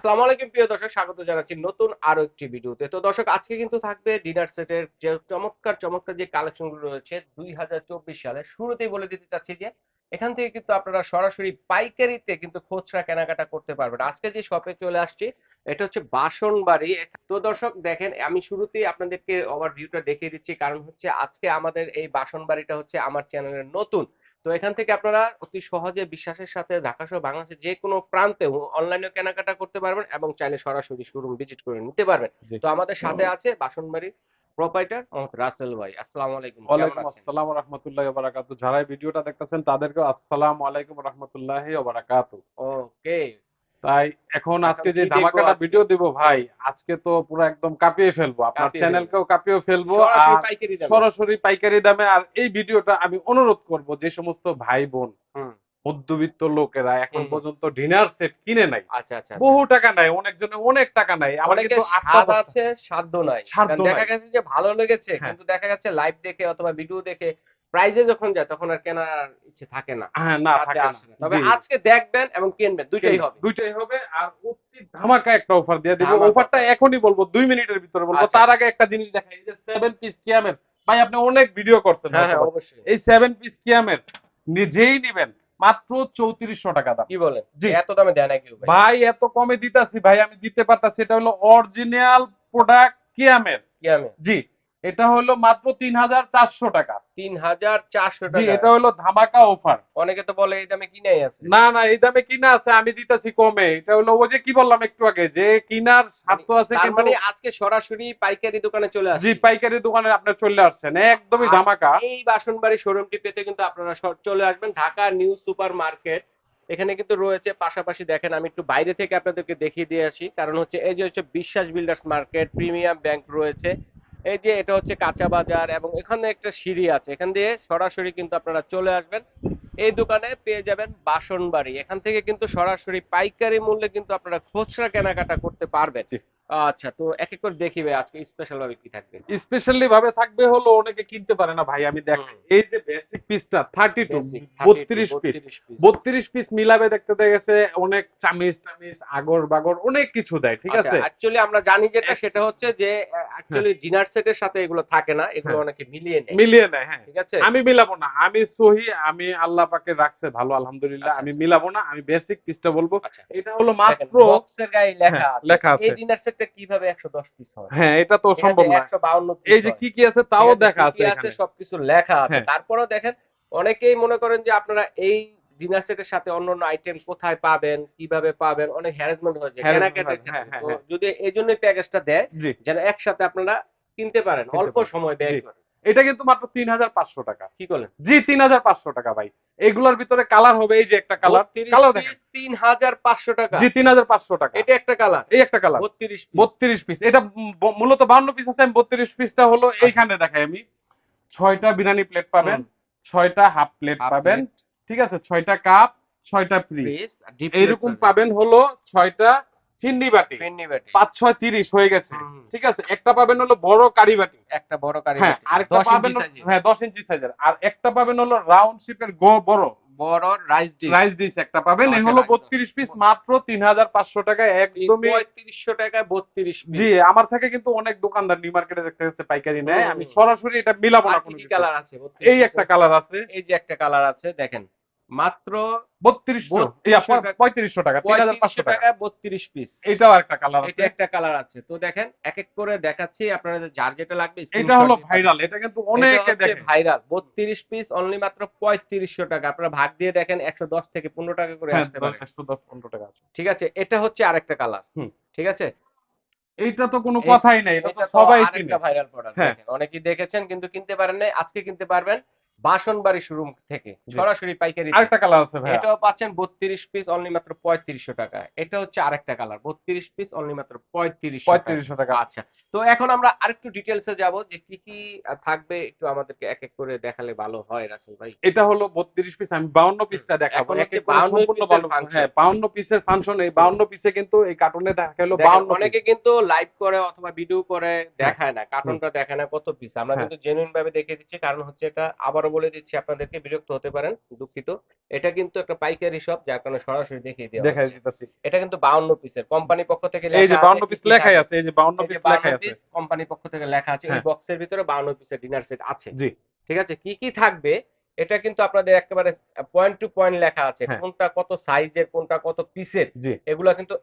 আসসালামু আলাইকুম, প্রিয় দর্শক, স্বাগত জানাচ্ছি নতুন আরও একটি ভিডিওতে। তো দর্শক, আজকে কিন্তু থাকবে ডিনার সেটের যে চমৎকার চমৎকার যে কালেকশনগুলো রয়েছে দুই হাজার চব্বিশ সালে শুরুতেই বলে দিতে চাচ্ছি যে, এখান থেকে কিন্তু আপনারা সরাসরি পাইকারিতে কিন্তু খুচরা কেনাকাটা করতে পারবেন। আজকে যে শপে চলে আসছি, এটা হচ্ছে বাসন বাড়ি তো দর্শক, দেখেন, আমি শুরুতেই আপনাদেরকে ওভার ভিউটা দেখিয়ে দিচ্ছি। কারণ হচ্ছে, আজকে আমাদের এই বাসন বাড়িটা হচ্ছে আমার চ্যানেলের নতুন তো এখান থেকে আপনারা অতি সহজে বিশ্বাসের সাথে ঢাকা সহ বাংলাদেশের যে কোনো প্রান্তে অনলাইনে কেনাকাটা করতে পারবেন এবং চাইলে সরাসরি শোরুম ভিজিট করে নিতে পারবেন। তো আমাদের সাথে আছে বাসনবাড়ির প্রোপাইটার মোহাম্মদ রাসেল ভাই। আসসালামু আলাইকুম ওয়ালাইকুম আসসালাম ওয়া রাহমাতুল্লাহি ওয়া বারাকাতুহু যারা ভিডিওটা দেখতেছেন তাদেরকে আসসালামু আলাইকুম ওয়া রাহমাতুল্লাহি ওয়া বারাকাতুহু ওকে তাই এখন এখন আজকে যে ধামাকাটা ভিডিও দিব ভাই আজকে তো পুরো একদম কাঁপিয়ে ফেলব। আপনার চ্যানেলকেও কাঁপিয়ে ফেলব সরাসরি আর পাইকারি দামে। সরাসরি পাইকারি দামে। আর এই ভিডিওটা আমি অনুরোধ করব যে সমস্ত ভাই বোন মধ্যবিত্ত লোকেরা এখন পর্যন্ত ডিনার সেট কিনে নাই। আচ্ছা আচ্ছা আচ্ছা। বহু টাকা নাই অনেকজনের অনেক টাকা নাই। আমার অনেকে কিন্তু স্বাদ আছে সাধ্য নাই। দেখা গেছে যে ভালো লেগেছে হ্যাঁ। কিন্তু দেখা যাচ্ছে লাইভ দেখে অথবা ভিডিও দেখে প্রাইজে যখন যায় তখন আর কেনার ইচ্ছে থাকে না। হ্যাঁ না থাকে না। না। তবে আজকে দেখবেন এবং কিনবেন দুইটাই হবে। দুইটাই হবে। আর অতি ধামাকা একটা অফার দিয়ে দিব। অফারটা এখনই বলব দুই মিনিটের ভিতরে বলব। আচ্ছা। তার আগে একটা জিনিস দেখাই এই যে সেভেন পিস কিয়ামের ভাই আপনি অনেক ভিডিও করছেন হ্যাঁ হ্যাঁ অবশ্যই। এই সেভেন পিস কিয়ামের নিজেই নিবেন মাত্র চৌত্রিশশো টাকা দাম। কি বলেন? জি। এত দামে দেয় না কেউ ভাই এত কমে দিতাছি। ভাই আমি দিতে পারতাছি এটা হলো অরিজিনাল প্রোডাক্ট কিয়ামের কি আমি জি। এটা হলো মাত্র তিন হাজার চারশো টাকা। তিন হাজার চারশো টাকা। এটা হলো ধামাকা অফার অনেকে তো বলে এই দামে কিনেই আছে। না না এই দামে কিনা আছে আমি দিতেছি কমে। এটা হলো ওই যে কি বললাম একটু আগে যে কিনার স্বার্থ আছে মানে আজকে সরাসরি পাইকারি দোকানে চলে আসছে। জি পাইকারি দোকানে আপনি চলে আসছেন একদমই ধামাকা। এই বাসনবাড়ি শোরুমটি পেতে কিন্তু আপনারা চলে আসবেন ঢাকা নিউ সুপার মার্কেট এখানে কিন্তু রয়েছে পাশাপাশি দেখেন আমি একটু বাইরে থেকে আপনাদেরকে দেখিয়ে দিয়ে আসি। কারণ হচ্ছে এই যে হচ্ছে বিশ্বাস বিল্ডার্স মার্কেট প্রিমিয়াম ব্যাংক রয়েছে। এই যে এটা হচ্ছে কাঁচা বাজার এবং এখানে একটা সিঁড়ি আছে। এখান দিয়ে সরাসরি কিন্তু আপনারা চলে আসবেন। এই দোকানে পেয়ে যাবেন বাসন বাড়ি এখান থেকে কিন্তু সরাসরি পাইকারি মূল্যে কিন্তু আপনারা খুচরা কেনাকাটা করতে পারবেন। আচ্ছা তো এক এক করে দেখি ভাই আজকে স্পেশাল ভাবে কি থাকবে। স্পেশালি ভাবে থাকবে হলো অনেকে কিনতে পারে না ভাই আমি হুম। এই যে বেসিক পিসটা থার্টি টু Basic, 32, বত্রিশ পিস 32 বত্রিশ পিস মিলাবে দেখতে দেখা গেছে অনেক চামিচ টামিচ আগর বাগর অনেক কিছু দেয় ঠিক আছে? অ্যাকচুয়ালি আমরা জানি যেটা সেটা হচ্ছে যে অ্যাকচুয়ালি ডিনার সেটের সাথে এগুলো থাকে না এগুলো হ্যাঁ। অনেকে মিলিয়ে নেয়। মিলিয়ে নেয় হ্যাঁ। ঠিক আছে? আমি মিলাবো না আমি সহি আমি আল্লাহ পাকে রাখছে ভালো আলহামদুলিল্লাহ আচ্ছা, আমি আচ্ছা। মিলাবো না আমি বেসিক পিসটা বলব। আচ্ছা। এটা হলো মাত্র বক্সের গায়ে লেখা হ্যাঁ, আছে। লেখা আছে। এই ডিনার সেটটা কীভাবে 110 পিস হয়? হ্যাঁ এটা তো সম্ভব না 152 piece এই যে কি কি আছে তাও দেখা আছে, আছে সবকিছু লেখা আছে। হ্যাঁ। তারপরেও দেখেন অনেকেই মনে করেন যে আপনারা এই ডিনার সেটের সাথে অন্য আইটেম কোথায় পাবেন কীভাবে পাবেন অনেক হ্যারাসমেন্ট হয়ে যায় হয়। যদি এই জন্যই প্যাকেজটা দেয় যেন একসাথে আপনারা কিনতে পারেন অল্প সময় ব্যয়। করে। এটা কিন্তু মাত্র তিন হাজার পাঁচশো টাকা। কি করলেন? জি তিন হাজার পাঁচশো টাকা ভাই। এগুলোর ভিতরে কালার হবে এই যে একটা কালার কালার দেখেন। তিন হাজার পাঁচশো টাকা। জি তিন হাজার পাঁচশো টাকা। এটা একটা কালার এই একটা কালার বত্রিশ বত্রিশ পিস এটা মূলত বান্ন পিস আছে। আমি বত্রিশ পিসটা হলো এইখানে দেখাই আমি। ছয়টা বিরিয়ানি প্লেট পাবেন ছয়টা হাফ প্লেট পাবেন। ঠিক আছে? ছয়টা কাপ ছয়টা পিস এইরকম পাবেন হলো ছয়টা চিন্নি বাটি পাঁচ ছয় তিরিশ হয়ে গেছে। ঠিক আছে একটা পাবেন হলো বড় কারি বাটি একটা বড় কারি হ্যাঁ আরেকটা দশ পাবেন হ্যাঁ দশ ইঞ্চি সাইজের আর একটা পাবেন হলো রাউন্ড শেপের বড়। বড় রাইস ডিশ। রাইস ডিশ একটা পাবেন। এই হলো rice বত্রিশ পিস মাত্র তিন হাজার পাঁচশো টাকায় একদমই পঁয়ত্রিশশো টাকায় বত্রিশ জি আমার থেকে কিন্তু অনেক দোকানদার নিউ মার্কেটে দেখতে পাইকারি নেয়। আমি সরাসরি এটা মিলাবো না কোনো কালার আছে? এই একটা কালার আছে। এই যে একটা কালার আছে দেখেন। মাত্র বত্রিশশো। বত্রিশশো পঁয়ত্রিশশো টাকা তিন হাজার পাঁচশো টাকা। বত্রিশ পিস এটাও একটা কালার এটা একটা কালার আছে। তো দেখেন এক এক করে দেখাচ্ছি আপনারা যার যেটা লাগবে এটা হলো ভাইরাল এটা কিন্তু অনেকে দেখে। ভাইরাল বত্রিশ পিস অনলি মাত্র পঁয়ত্রিশশো টাকা। আপনারা ভাগ দিয়ে দেখেন একশো দশ থেকে পনেরো টাকা করে হ্যাঁ আসতে পারে। একশো দশ পনেরো টাকা ঠিক আছে এটা হচ্ছে আরেকটা কালার। ঠিক আছে? এইটা তো কোনো কথাই নেই এটা তো সবাই চিনে। ভাইরাল প্রোডাক্ট হ্যাঁ। অনেকেই দেখেছেন কিন্তু কিনতে পারেন নাই। আজকে কিনতে পারবেন বাসনবাড়ি শোরুম থেকে সরাসরি পাইকারি আরেকটা কালার আছে ভাই এটাও পাচ্ছেন বত্রিশ পিস অনলি মাত্র পঁয়ত্রিশশো টাকা। এটা হচ্ছে আরেকটা কালার বত্রিশ পিস অনলি মাত্র পঁয়ত্রিশ পঁয়ত্রিশশো টাকা। আচ্ছা তো এখন আমরা আরেকটু ডিটেলসে যাব যে কি কি থাকবে একটু আমাদেরকে এক এক করে দেখালে ভালো হয় রাসেল ভাই। এটা হলো বত্রিশ পিস আমি বাউন্ন পিসটা দেখাবো। এক এক 52 সম্পূর্ণ পিসের 52 হ্যাঁ বাউন্ন পিসের ফাংশন এই বাউন্ন পিসে কিন্তু এই কার্টুনে দেখা হলো দেখেন, বাউন্ন অনেকে কিন্তু লাইভ করে অথবা ভিডিও করে দেখায় না কার্টুনটা দেখায় না কত পিস আমরা হ্যাঁ। কিন্তু জেনুইন ভাবে দেখে দিচ্ছি কারণ হচ্ছে এটা আবারও বলে দিচ্ছি আপনাদেরকে বিরক্ত হতে পারেন দুঃখিত। এটা কিন্তু একটা পাইকারি শপ যার কারণে সরাসরি দেখিয়ে দিয়ে। এটা কিন্তু 52 পিসের কোম্পানি পক্ষ থেকে এই যে লেখা 52 পিস লেখাই আছে এই যে 52 পিস লেখাই আছে। কোম্পানি পক্ষ থেকে লেখা আছে এই হ্যাঁ। বক্সের ভিতরে 52 পিসের ডিনার সেট আছে। জি। ঠিক আছে? কি কি থাকবে? এটা কিন্তু আপনাদের একেবারে পয়েন্ট টু পয়েন্ট লেখা আছে। হ্যাঁ। কোনটা কত সাইজের কোনটা কত পিসের এগুলো কিন্তু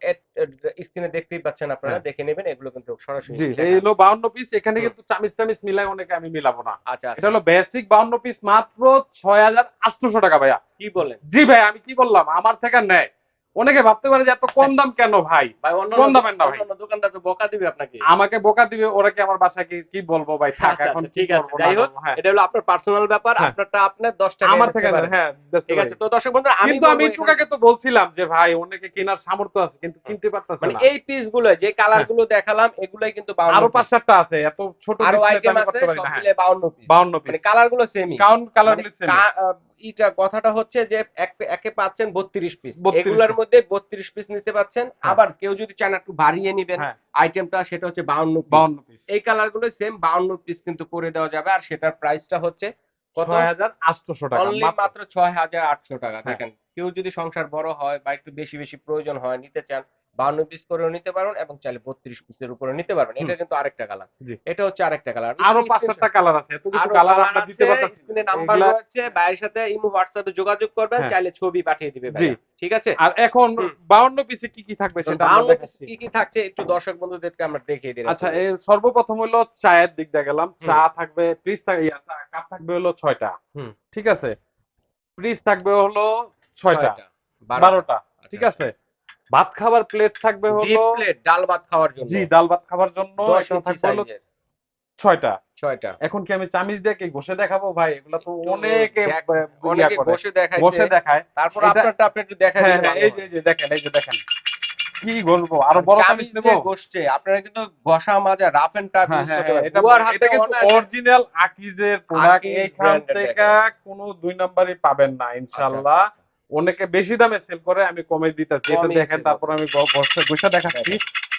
স্ক্রিনে দেখতেই পাচ্ছেন আপনারা। হ্যাঁ। দেখে নেবেন এগুলো কিন্তু সরাসরি এই হলো 52 পিস এখানে কিন্তু চামিচ টামিচ মিলাই অনেকে আমি মিলাবো না। আচ্ছা এটা হলো বেসিক 52 পিস মাত্র 6800 টাকা ভাইয়া। কি বলেন? জি ভাই আমি কি বললাম? আমার থেকে নেয়। অনেকে ভাবতে পারে যে এত কম দাম কেন ভাই? ভাই কোন দামের না ভাই? দোকানদার তো বকা দিবে আপনাকে। আমাকে বোকা দিবে ওরা কি আমার বাসায় কি বলব ভাই? থাক আচ্ছা, এখন আচ্ছা, ঠিক আছে, যাই হোক, হ্যাঁ। এটা হলো আপনার পার্সোনাল ব্যাপার হ্যাঁ। আপনারটা আপনার 10 টাকা আমার থেকে হ্যাঁ ঠিক আছে তো দর্শক বন্ধুরা আমি কিন্তু আমি একটু আগে তো বলছিলাম যে ভাই অনেকে কেনার সামর্থ্য আছে কিন্তু কিনতে পারতেছে মানে না। এই পিসগুলো যে কালারগুলো দেখালাম এগুলাই কিন্তু 52 আরও পাঁচ সাতটা আছে এত ছোট আরও আইটেম আছে সব হ্যাঁ। মিলে 52 পিস 52 মানে পিস কালারগুলো সেমই কাউন্ট কালার মানে মিলছে কা- ইটা কথাটা হচ্ছে যে এক- পাচ্ছেন 32 পিস 32 এগুলার। মধ্যে 32 পিস নিতে পাচ্ছেন। হ্যাঁ। আবার কেউ যদি চান একটু বাড়িয়ে নিবেন হ্যাঁ। আইটেমটা সেটা হচ্ছে 52 পিস 52 পিস এই কালারগুলো সেম 52 পিস কিন্তু করে দেওয়া যাবে। আর সেটার প্রাইসটা হচ্ছে কত? 6800 টাকা। মাত্র ছয় হাজার আটশো টাকা হ্যাঁ। দেখেন। কেউ যদি সংসার বড় হয় বা একটু বেশি বেশি প্রয়োজন হয় নিতে চান 52 পিস করেও নিতে পারবেন এবং চাইলে 32 পিসের উপরে নিতে পারবেন। এটা কিন্তু আরেকটা কালার এটা হচ্ছে আরেকটা কালার আরও পাঁচ সাতটা কালার আছে। এত কিছু কালার আমরা দিতে আছে, স্ক্রিনে নাম্বার রয়েছে ভাইয়ের সাথে ইমো হোয়াটসঅ্যাপে যোগাযোগ করবেন হ্যাঁ। চাইলে ছবি পাঠিয়ে দিবে জি। ভাইয়া। ঠিক আছে? আর এখন হুম। 52 পিসে কি কি থাকবে সেটা আমরা 52 দেখাচ্ছি। কি কি থাকছে একটু দর্শক বন্ধুদেরকে আমরা দেখিয়ে দিই আচ্ছা এই সর্বপ্রথম হলো চায়ের দিক দিয়ে গেলাম চা থাকবে ফ্রিজ থাকবে ইয়া, কাপ থাকবে হলো ছয়টা। হুম। ঠিক আছে? ফ্রিজ থাকবে হলো ছয়টা। বারোটা। বারোটা। ঠিক আছে? ভাত খাবার প্লেট থাকবে হলো প্লেট ডাল ভাত খাওয়ার জন্য। জি ডাল ভাত খাবার জন্য 10 থাকবে হলো সাইজের ছয়টা। ছয়টা। এখন কি আমি চামিচ দিয়ে কি ঘষে দেখাবো? ভাই এগুলা তো অনেকে অনেকে। বসে দেখাইছে বসে দেখায়। তারপর আপনারটা আপনি একটু দেখাই হ্যাঁ হ্যাঁ এই যে এই যে দেখেন এই যে দেখেন। কি ঘষবো আরও বড় চামিচ নেব? বসছে আপনারা কিন্তু ঘষা মাজা রাফ এন্ড টাফ ইউজ করতে পারেন। এটা বুয়ার হাতে কিন্তু অরিজিনাল আকিজের প্রোডাক্ট এইখান থেকে কোনো দুই নাম্বারই পাবেন না আচ্ছা, ইনশাআল্লাহ আচ্ছা, অনেকে বেশি দামে সেল করে আমি কমে দিতেছি। এটা দেখেন তারপর আমি ঘষে দেখাচ্ছি।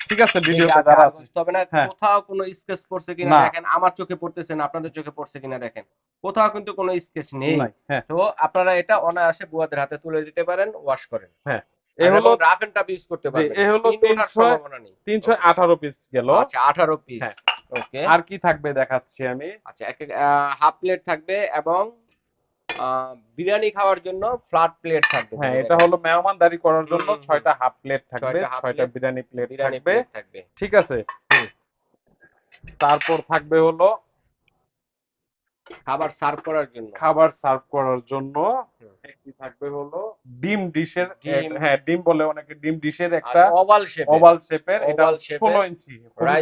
ঠিক আছে ঠিক ভিডিওটা যারা হবে না হ্যাঁ। কোথাও কোনো স্কেচ পড়ছে কিনা দেখেন আমার চোখে পড়তেছে না আপনাদের চোখে পড়ছে কিনা দেখেন। কোথাও কিন্তু কোনো স্কেচ নেই। হ্যাঁ। তো আপনারা এটা অনায়াসে বুয়াদের হাতে তুলে দিতে পারেন ওয়াশ করেন। এই হলো রাফ এন্ড টাফ ইউজ করতে জি, পারবেন। এ হলো 300 সম্ভাবনা নেই। তিনশো আঠারো পিস গেল। আচ্ছা 18 পিস হ্যাঁ। ওকে আর কি থাকবে দেখাচ্ছি আমি? আচ্ছা এক হাফ প্লেট থাকবে এবং বিরিয়ানি খাওয়ার জন্য ফ্ল্যাট প্লেট থাকবে হ্যাঁ এটা হলো মেহমানদারি করার জন্য ছয়টা হাফ প্লেট থাকবে ছয়টা বিরিয়ানি প্লেট থাকবে। ঠিক আছে। তারপর থাকবে হলো খাবার সার্ভ করার জন্য। খাবার সার্ভ করার জন্য একটি থাকবে হলো ডিম ডিশের হ্যাঁ ডিম বলে অনেকে ডিম ডিশের একটা ওভাল শেপ ওভাল শেপের এটা oval shape ষোলো এর ইঞ্চি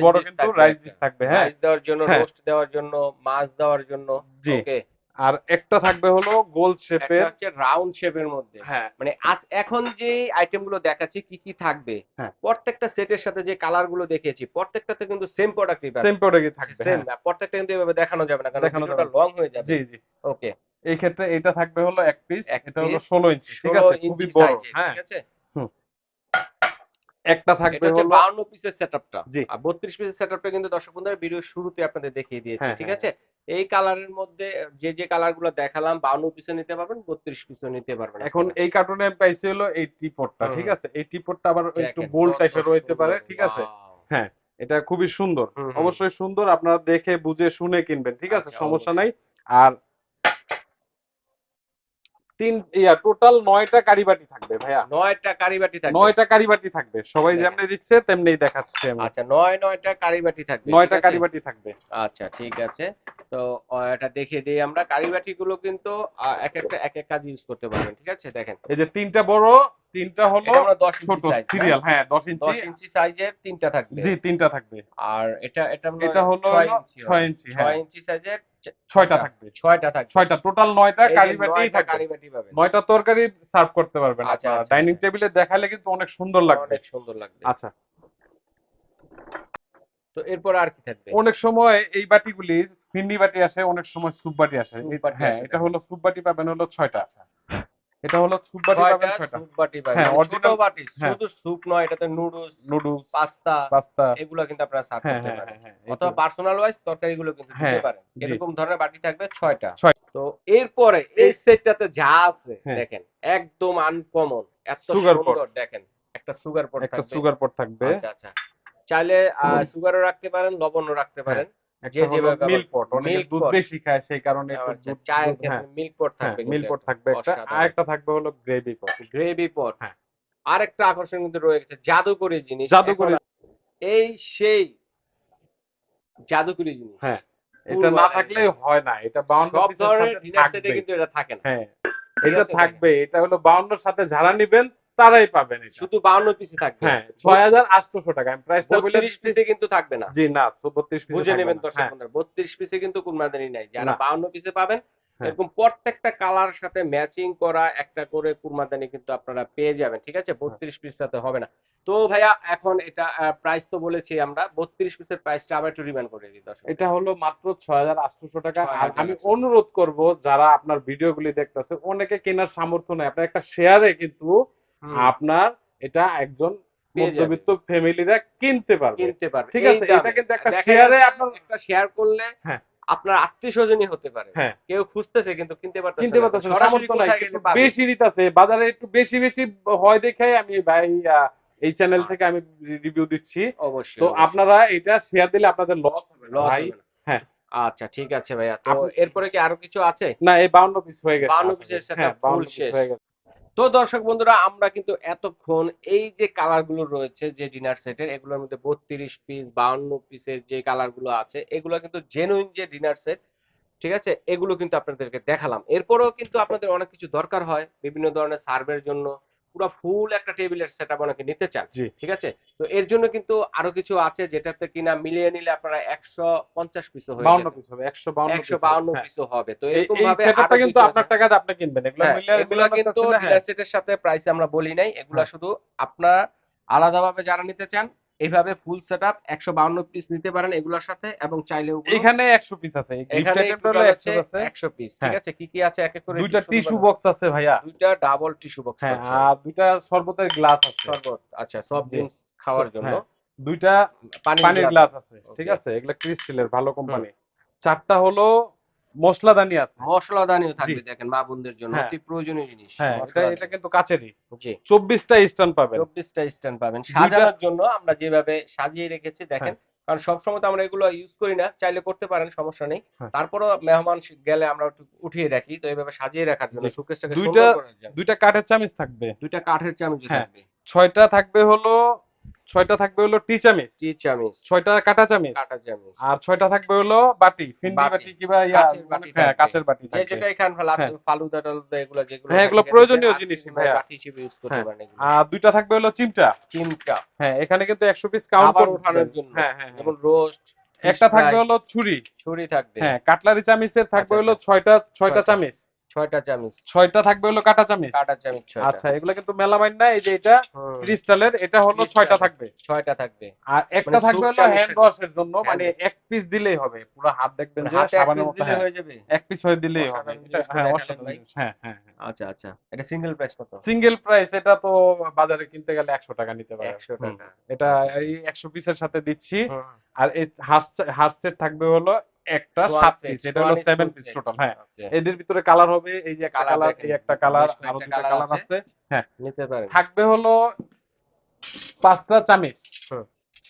বড় কিন্তু রাইস ডিশ থাকবে হ্যাঁ। রাইস দেওয়ার জন্য হ্যাঁ। রোস্ট দেওয়ার জন্য মাছ দেওয়ার জন্য ওকে আর একটা থাকবে হলো গোল শেপের হচ্ছে রাউন্ড শেপের মধ্যে। হ্যাঁ। মানে আজ এখন যে আইটেমগুলো দেখাচ্ছি কি কি থাকবে? হ্যাঁ। প্রত্যেকটা সেটের সাথে যে কালারগুলো দেখিয়েছি প্রত্যেকটাতে কিন্তু সেম প্রোডাক্টই পাবেন সেম প্রোডাক্টই থাকবে সেম হ্যাঁ। প্রত্যেকটা কিন্তু এভাবে দেখানো যাবে না কারণ ভিডিওটা লং হয়ে যাবে। জি জি। ওকে এই ক্ষেত্রে এটা থাকবে হলো এক পিস এটা হলো piece, ষোলো ইঞ্চি ঠিক আছে? খুবই বড় হ্যাঁ। ঠিক আছে? একটা এটা থাকবে হলো 52 পিসের সেটআপটা। আর 32 পিসের সেটআপটা কিন্তু দর্শক বন্ধুরা ভিডিওর শুরুতে আপনাদের দেখিয়ে দিয়েছি হ্যাঁ, ঠিক আছে? এই কালারের মধ্যে যে যে কালারগুলো দেখালাম 52 পিসে নিতে পারবেন 32 পিসে নিতে পারবেন এখন এই কার্টুনে প্রাইস পাইছি হলো এই টিপটটা ঠিক আছে? এই টিপটটা আবার একটু বোল্ড টাইপের হইতে পারে ঠিক আছে? হ্যাঁ এটা খুবই সুন্দর। অবশ্যই সুন্দর আপনারা দেখে বুঝে শুনে কিনবেন ঠিক আছে? আচ্ছা, সমস্যা নাই। আর তিন ইয়া টোটাল নয়টা কারিবাটি থাকবে ভাইয়া। নয়টা কারিবাটি থাকবে। নয়টা কারিবাটি থাকবে। সবাই যেমনি দিচ্ছে তেমনিই দেখাচ্ছি। আমি আচ্ছা নয় নয়টা কারিবাটি থাকবে নয়টা? কারিবাটি থাকবে। আচ্ছা ঠিক আছে। তো এটা দেখিয়ে দিই আমরা। কারিবাটি গুলো কিন্তু এক একটা এক এক কাজ ইউজ করতে পারবেন ঠিক আছে? দেখেন। এই যে তিনটা বড় তিনটা হলো 10 ছোট ইঞ্চি সাইজ সিরিয়াল হ্যাঁ? দশ ইঞ্চি। 10 ইঞ্চি সাইজের তিনটা থাকবে। জি তিনটা থাকবে। আর এটা এটা এটা হলো 6 ইঞ্চি ছয় হ্যাঁ। 6 ইঞ্চি সাইজের ছয়টা থাকবে ছয়টা থাকবে। ছয়টা টোটাল নয়টা কারিবাটি নয়টা কারিবাটি পাবেন। নয়টা তরকারি সার্ভ করতে পারবেন আচ্ছা, আপনারা। আচ্ছা, ডাইনিং আচ্ছা। টেবিলে দেখালে কিন্তু অনেক সুন্দর লাগবে। অনেক সুন্দর লাগবে। আচ্ছা। তো এরপর আর কি থাকবে? অনেক সময় এই বাটিগুলির ফিন্ডি বাটি আসে অনেক সময় সুপ বাটি আসে। হ্যাঁ এটা হলো সুপ বাটি পাবেন হলো ছয়টা। এটা হলো স্যুপ বাটি পাবেন ছয়টা। স্যুপ বাটি পাবেন হ্যাঁ, মানে original- বাটি হ্যাঁ। শুধু স্যুপ নয় এটাতে নুডলস নুডলস পাস্তা পাস্তা। এগুলো কিন্তু আপনারা সার্ভ হ্যাঁ করতে হ্যাঁ পারেন। হ্যাঁ হ্যাঁ অথবা পার্সোনাল ওয়াইজ তরকারিগুলো কিন্তু দিতে হ্যাঁ, পারেন। এরকম ধরনের বাটি থাকবে ছয়টা। তো এরপরে এই সেটটাতে যা আছে হ্যাঁ। দেখেন একদম আনকমন এত সুন্দর দেখেন একটা সুগার পট একটা সুগার পট থাকবে। আচ্ছা আচ্ছা। চাইলে সুগারও রাখতে পারেন লবণও রাখতে পারেন। যে একটা মিল্ক পট অনেকে দুধ বেশি খায় সেই কারণে একটু দুধ- চায়ের হ্যাঁ, ক্ষেত্রে মিল্ক পট হ্যাঁ থাকবে মিল্ক পট থাকবে একটা। আর থাকবে হলো গ্রেভি পট গ্রেভি পট হ্যাঁ। আরেকটা আকর্ষণ কিন্তু রয়ে গেছে জাদুকরি জিনিস। জাদুকরি। এই সেই জাদুকরি জিনিস। হ্যাঁ এটা না থাকলে হয় না। এটা 52 সব ধরনের ডিনার সেটে থাকবে কিন্তু এটা থাকে না। হ্যাঁ এটা থাকবে। এটা হলো 52 সাথে ঝাড়া নেবেন তারাই পাবেন শুধু বাউন্ন পিসে থাকবে। হ্যাঁ 6800 টাকা। আমি প্রাইসটা বলে দিচ্ছি পিসে কিন্তু থাকবে না। জি না তো 32 পিসে বুঝে নেবেন দর্শক হ্যাঁ, বন্ধুরা বত্রিশ পিসে কিন্তু কুরবানি নাই। যারা না। বাউন্ন পিসে পাবেন হ্যাঁ। এরকম প্রত্যেকটা কালার সাথে ম্যাচিং করা একটা করে কুরবানি কিন্তু আপনারা পেয়ে যাবেন ঠিক আছে? বত্রিশ পিস সাথে হবে না। তো ভাইয়া এখন এটা প্রাইস তো বলেছি আমরা বত্রিশ পিসের প্রাইসটা আবার একটু রিমাইন্ড করে দিই দর্শক। এটা হলো মাত্র 6800 টাকা। আর 6800 আমি অনুরোধ করব যারা আপনার ভিডিওগুলি দেখতেছে অনেকে কেনার সামর্থ্য নাই। আপনার একটা শেয়ারে কিন্তু আপনার এটা একজন মধ্যবিত্ত ফ্যামিলিরা কিনতে পারবে। কিনতে পারবে। ঠিক আছে, এটা কিন্তু একটা শেয়ারে আপনার- একটা শেয়ার করলে হ্যাঁ। আপনার আত্মীয় স্বজনই হতে পারে। হ্যাঁ। কেউ খুঁজতেছে কিন্তু কিনতে পারতেছে কিনতে। পারতেছে সামর্থ্য নাই? বেশি নিতেছে বাজারে একটু বেশি বেশি হয় দেখে আমি ভাই এই চ্যানেল থেকে আমি রিভিউ দিচ্ছি। অবশ্যই তো আপনারা এটা শেয়ার দিলে আপনাদের লস হবে লস হবে হ্যাঁ। আচ্ছা ঠিক আছে ভাইয়া। তো এরপরে কি আরও কিছু আছে? না এই 52 পিস হয়ে গেছে। 52 আসলে। পিসের সাথে হ্যাঁ, 52 পিস শেষ। হয়ে গেছে। তো দর্শক বন্ধুরা, আমরা কিন্তু এতক্ষণ এই যে কালারগুলো রয়েছে, যে ডিনার সেটের এগুলোর মধ্যে বত্রিশ পিস বাউন্ন পিসের যে কালারগুলো আছে, এগুলো কিন্তু জেনুইন যে ডিনার সেট ঠিক আছে? এগুলো কিন্তু আপনাদেরকে দেখালাম। এরপরেও কিন্তু আপনাদের অনেক কিছু দরকার হয়, বিভিন্ন ধরনের সার্ভের জন্য পুরো ফুল একটা টেবিলের সেট আপ অনেকে নিতে চান। ঠিক আছে? তো এর জন্য কিন্তু আরও কিছু আছে যেটাতে কিনা মিলিয়ে নিলে আপনারা একশো পঞ্চাশ পিসও হয়ে 52 যাবে। পিস হবে একশো বাউন্ন একশো বাউন্ন পিসও হবে। তো এরকম ভাবে কিন্তু আপনার টাকাতে আপনি কিনবেন। এগুলো হ্যাঁ, কিন্তু হ্যাঁ। সেটের সাথে প্রাইস আমরা বলি নাই। এগুলা হ্যাঁ। শুধু আপনারা আলাদাভাবে যারা নিতে চান এইভাবে ফুল সেটআপ একশো বাউন্ন পিস নিতে পারেন এগুলোর সাথে এবং চাইলে এখানে 100 পিস আছে গিফট এখানে আইটেমটা টোটাল হলো হচ্ছে 100 আছে। একশো পিস ঠিক হ্যাঁ। আছে? কি কি আছে? এক এক করে দুইটা টিস্যু বক্স আছে ভাইয়া। দুইটা ডাবল টিস্যু বক্স হ্যাঁ আর দুইটা শরবতের গ্লাস আছে। শরবত আচ্ছা সব। ড্রিঙ্কস খাওয়ার জন্য। হ্যাঁ, দুইটা পানির গ্লাস আছে। ঠিক আছে? এগুলা ক্রিস্টালের ভালো কোম্পানি চারটা হলো মশলাদানি আছে। মশলাদানিও থাকবে দেখেন মা বোনদের জন্য। হ্যাঁ। অতি প্রয়োজনীয় জিনিস। হ্যাঁ এটা কিন্তু 24টা স্ট্যান্ড পাবেন। চব্বিশটা স্ট্যান্ড পাবেন। সাজানোর জন্য আমরা যেভাবে সাজিয়ে রেখেছি দেখেন হ্যাঁ। কারণ সবসময় তো আমরা এগুলো ইউজ করি না চাইলে করতে পারেন সমস্যা নেই। হ্যাঁ। তারপরও মেহমান গেলে আমরা একটু উঠিয়ে রাখি তো এইভাবে সাজিয়ে রাখার জন্য। দুইটা দুইটা কাঠের চামিচ থাকবে। দুইটা কাঠের চামচ। থাকবে। ছয়টা থাকবে হলো ছয়টা থাকবে হলো টি চামিচ। টি চামচ। ছয়টা কাটা চামিচ। কাটা চামচ। আর ছয়টা থাকবে হলো বাটি ফিন্ডি বাটি। বাটি কিংবা বাটি হ্যাঁ কাচের বাটি থাকবে। যেটা এখান হ্যাঁ। ফালুদা টালুদা এগুলো যেগুলো হ্যাঁ, এগুলো প্রয়োজনীয় জিনিস বা ভাইয়া। বাটি হিসেবে ইউজ করতে হ্যাঁ। পারেন এগুলো। আর দুইটা থাকবে হলো চিমটা। চিমটা। হ্যাঁ এখানে কিন্তু একশো পিস কাউন্ট খাবার ওঠানোর জন্য। হ্যাঁ হ্যাঁ হ্যাঁ। যেমন রোস্ট একটা থাকবে হলো ছুরি। ছুরি থাকবে। হ্যাঁ কাটলারি চামিচের থাকবে আচ্ছা, হলো আচ্ছা। ছয়টা ছয়টা ছয়টা। চামিচ। ছয়টা চামচ। ছয়টা থাকবে হলো কাটা চামিচ? কাটা চামচ আচ্ছা এগুলো কিন্তু মেলামাইন না এই যে এটা ক্রিস্টালের এটা হলো ছয়টা থাকবে। ছয়টা থাকবে। আর একটা মানে থাকবে হলো হ্যান্ড ওয়াশের জন্য মানে এক পিস দিলেই হবে পুরো হাত দেখবেন যে সাবানের মতো হ্যাঁ, হয়ে যাবে? এক পিস হয়ে দিলেই হবে। হ্যাঁ। জিনিস। হ্যাঁ হ্যাঁ আচ্ছা আচ্ছা। এটা সিঙ্গেল প্রাইস কত? সিঙ্গেল প্রাইস এটা তো বাজারে কিনতে গেলে একশো টাকা নিতে পারে। একশো হুম। টাকা এটা আচ্ছা, এই একশো পিসের সাথে দিচ্ছি। আর এই হার্স সেট থাকবে হলো একটা সোয়ান সাত পিস এটা হলো সেভেন পিস টোটাল হ্যাঁ। এদের ভিতরে কালার হবে এই যে একটা কালার এই একটা কালার আরও দুটো কালার আছে। আছে নিতে পারেন। থাকবে হলো পাঁচটা চামিচ।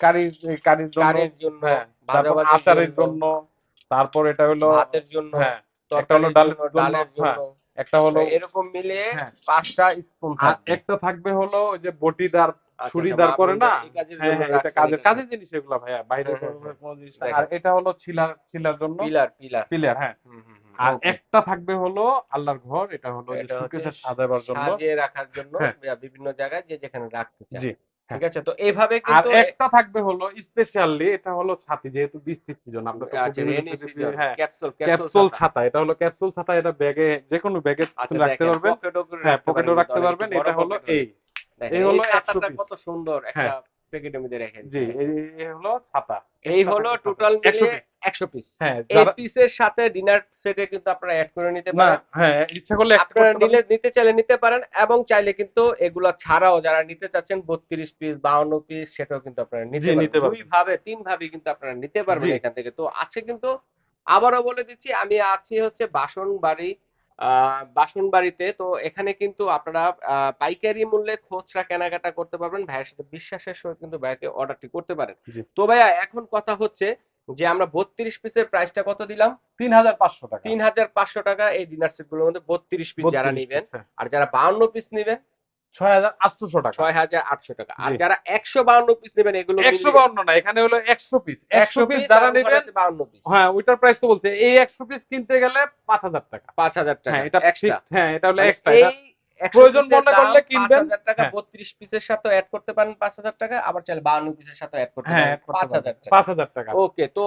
কারির কারির জন্য কারের জন্য হ্যাঁ তারপর আচারের জন্য তারপর এটা হলো ভাতের জন্য হ্যাঁ একটা হলো ডালের জন্য, জন্য, হ্যাঁ, একটা হলো এরকম মিলিয়ে হ্যাঁ। পাঁচটা স্পুন আর একটা থাকবে হলো ওই যে বটিদার আচ্ছা, ছুরিদার আচ্ছা, করে না? হ্যাঁ হ্যাঁ এটা কাজের কাজের জিনিস এগুলো ভাইয়া বাইরে কোনো- কোনো জিনিস আর এটা হলো ছিলার ছিলার জন্য পিলার পিলার। পিলার হ্যাঁ। আর একটা থাকবে হলো আল্লাহর ঘর এটা হলো এটা সাজাবার জন্য। সাজিয়ে রাখার জন্য হ্যাঁ। বিভিন্ন জায়গায় যে যেখানে রাখতে চান জি ঠিক আছে তো এইভাবে আর কিন্তু একটা থাকবে হলো স্পেশালি এটা হলো ছাতি যেহেতু বৃষ্টির সিজন আমরা তো আচ্ছা সিজন হ্যাঁ ক্যাপসুল ক্যাপসুল ছাতা। এটা হলো ক্যাপসুল ছাতা এটা ব্যাগে যে কোনো ব্যাগে আচ্ছা রাখতে পারবেন। পকেটও হ্যাঁ রাখতে পকেটও রাখতে পারবেন এটা হলো এই। এই হলো এই 100 ছাতাটা piece। কত সুন্দর একটা হ্যাঁ। প্যাকেটের মধ্যে রেখে জি এই এই হলো ছাতা এই হলো টোটাল ছাতা। 100 মিলিয়ে piece। 100 পিস হ্যাঁ এই পিসের সাথে ডিনার সেটে কিন্তু আপনারা অ্যাড করে নিতে পারেন হ্যাঁ ইচ্ছা করলে আপনারা নিলে নিতে চাইলে নিতে পারেন এবং চাইলে কিন্তু এগুলা ছাড়াও যারা নিতে চাচ্ছেন বত্রিশ পিস বাউন্ন পিস সেটাও কিন্তু আপনারা নিতে পারবেন। দুই ভাবে তিন ভাবে কিন্তু আপনারা নিতে পারবেন এখান থেকে তো আছে কিন্তু আবারও বলে দিচ্ছি আমি আছি হচ্ছে বাসনবাড়ি আহ বাসনবাড়িতে তো এখানে কিন্তু আপনারা পাইকারি মূল্যে খুচরা কেনাকাটা করতে পারবেন। ভাইয়ের সাথে বিশ্বাসের সঙ্গে কিন্তু ভাইকে অর্ডারটি করতে পারেন। তো ভাইয়া এখন কথা হচ্ছে যে আমরা বত্রিশ পিসের প্রাইসটা কত দিলাম? তিন হাজার পাঁচশো টাকা। তিন হাজার পাঁচশো টাকা এই ডিনার সেটগুলোর মধ্যে বত্রিশ পিস যারা 32 নিবেন হ্যাঁ। আর যারা বাউন্ন পিস নিবেন ছয় হাজার আটশোশো টাকা। ছয় হাজার আটশো টাকা। আর যারা একশো বাউন্ন পিস নেবেন এগুলো একশো বাউন্ন না এখানে হলো একশো পিস একশো পিস যারা নেবেন বাউন্ন পিস হ্যাঁ ওইটার প্রাইস তো বলছে। এই একশো পিস কিনতে গেলে পাঁচ হাজার টাকা। পাঁচ হাজার টাকা। হ্যাঁ এটা হ্যাঁ এটা হলো মানে এক্সট্রা এই 100 প্রয়োজন মনে করলে কিনবেন। 5,000 টাকা হ্যাঁ। 32 পিসের সাথে অ্যাড করতে পারেন 5000 টাকা আবার চাইলে 52 পিসের সাথে অ্যাড করতে পারেন 5000 টাকা। পাঁচ হাজার টাকা। ওকে তো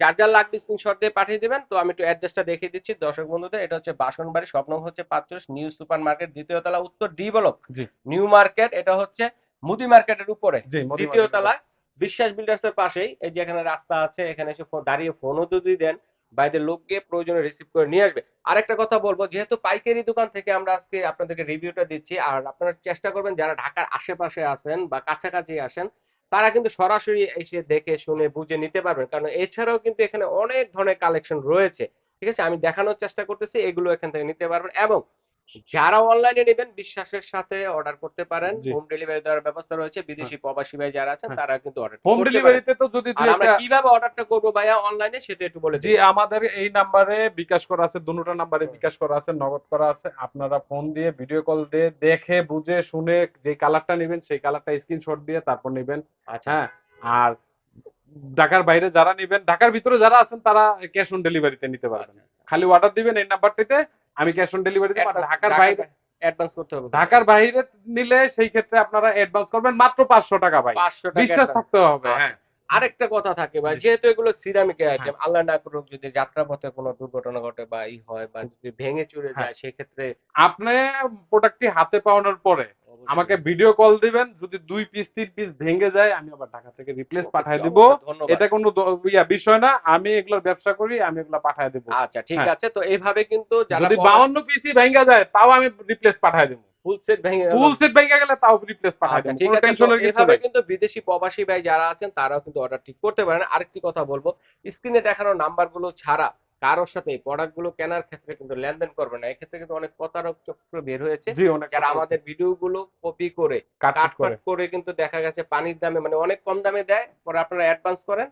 যার যার লাগবে স্ক্রিনশট দিয়ে পাঠিয়ে দিবেন। তো আমি একটু অ্যাড্রেসটা দেখিয়ে দিচ্ছি। দর্শক বন্ধুদের এটা হচ্ছে বাসনবাড়ি স্বপ্ন হচ্ছে পাঁচচল্লিশ নিউ সুপার মার্কেট দ্বিতীয় তলা উত্তর ডি ব্লক নিউ মার্কেট এটা হচ্ছে মুদি মার্কেটের উপরে। দ্বিতীয়। তলায় বিশ্বাস বিল্ডার্স এর পাশেই এই যে এখানে রাস্তা আছে এখানে এসে দাঁড়িয়ে ফোনও যদি দেন বাইরের লোক গিয়ে প্রয়োজনে রিসিভ করে নিয়ে আসবে। আরেকটা কথা বলব, যেহেতু পাইকারি দোকান থেকে আমরা আজকে আপনাদেরকে রিভিউটা দিচ্ছি, আর আপনারা চেষ্টা করবেন যারা ঢাকার আশেপাশে আছেন বা কাছাকাছি আসেন, তারা কিন্তু সরাসরি এসে দেখে, শুনে, বুঝে নিতে পারবেন। কারণ এছাড়াও কিন্তু এখানে অনেক ধরনের কালেকশন রয়েছে। ঠিক আছে? আমি দেখানোর চেষ্টা করতেছি, এগুলো এখান থেকে নিতে পারবেন এবং যারা অনলাইনে নেবেন বিশ্বাসের সাথে অর্ডার করতে পারেন। হোম ডেলিভারি দেওয়ার ব্যবস্থা রয়েছে। বিদেশি প্রবাসী ভাই যারা আছেন হ্যাঁ। তারা কিন্তু অর্ডার হোম ডেলিভারিতে তো যদি আমরা কীভাবে অর্ডারটা করব ভাইয়া অনলাইনে সেটা একটু বলে জি আমাদের এই নাম্বারে বিকাশ করা আছে দুটো নাম্বারে বিকাশ করা আছে নগদ করা আছে। আপনারা ফোন দিয়ে ভিডিও কল দিয়ে দেখে বুঝে শুনে যে কালারটা নেবেন সেই কালারটা স্ক্রিনশট দিয়ে তারপর নেবেন। আচ্ছা। হ্যাঁ আর ঢাকার বাইরে যারা নেবেন ঢাকার ভিতরে যারা আছেন তারা ক্যাশ অন ডেলিভারিতে নিতে পারবেন। আচ্ছা। খালি অর্ডার দিবেন এই নাম্বারটিতে আমি ক্যাশ অন ডেলিভারি ঢাকার বাইরে অ্যাডভান্স করতে হবে ঢাকার বাইরে নিলে সেই ক্ষেত্রে আপনারা অ্যাডভান্স করবেন মাত্র পাঁচশো টাকা ভাই পাঁচশো বিশ্বাস। থাকতে হবে। হ্যাঁ আরেকটা কথা থাকে ভাই যেহেতু এগুলো সিরামিকের আইটেম আল্লাহ না করুক যদি যাত্রা পথে কোনো দুর্ঘটনা ঘটে বা ই হয় বা যদি ভেঙে চুরে হ্যাঁ। যায় সেক্ষেত্রে আপনি প্রোডাক্টটি হাতে পাওয়ানোর পরে আমাকে ভিডিও কল দিবেন যদি দুই পিস তিন পিস ভেঙে যায় আমি আবার ঢাকা থেকে রিপ্লেস পাঠিয়ে দিব। এটা কোনো ইয়া বিষয় না আমি এগুলোর ব্যবসা করি আমি এগুলো পাঠিয়ে দেব। আচ্ছা ঠিক হ্যাঁ। আছে তো এইভাবে কিন্তু যারা যদি বাউন্ন পিসি ভেঙে যায় তাও আমি রিপ্লেস পাঠায় দেব। ফুল সেট ভেঙে ফুল সেট ভেঙে গেলে তাও রিপ্লেস পাঠায় আচ্ছা ঠিক আছে টেনশনের কিছু এভাবে কিন্তু বিদেশি প্রবাসী ভাই যারা আছেন তারাও কিন্তু অর্ডার ঠিক করতে পারেন। আরেকটি কথা বলব স্ক্রিনে দেখানো নাম্বারগুলো ছাড়া কারোর সাথে এই প্রোডাক্টগুলো কেনার ক্ষেত্রে কিন্তু লেনদেন করবে না। এক্ষেত্রে কিন্তু অনেক প্রতারক চক্র বের হয়েছে যারা আমাদের ভিডিও গুলো কপি করে কাট করে। কিন্তু দেখা গেছে পানির দামে মানে অনেক কম দামে দেয়। পরে আপনারা অ্যাডভান্স করেন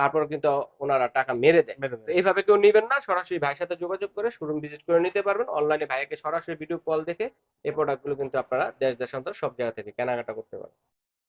তারপর কিন্তু ওনারা টাকা মেরে দেয়। তো এইভাবে কেউ নেবেন না সরাসরি ভাইয়ের সাথে যোগাযোগ করে শোরুম ভিজিট করে নিতে পারবেন। অনলাইনে ভাইয়াকে সরাসরি ভিডিও কল দেখে এই প্রোডাক্টগুলো কিন্তু আপনারা দেশ দেশান্তর সব জায়গা থেকে কেনাকাটা করতে পারবেন।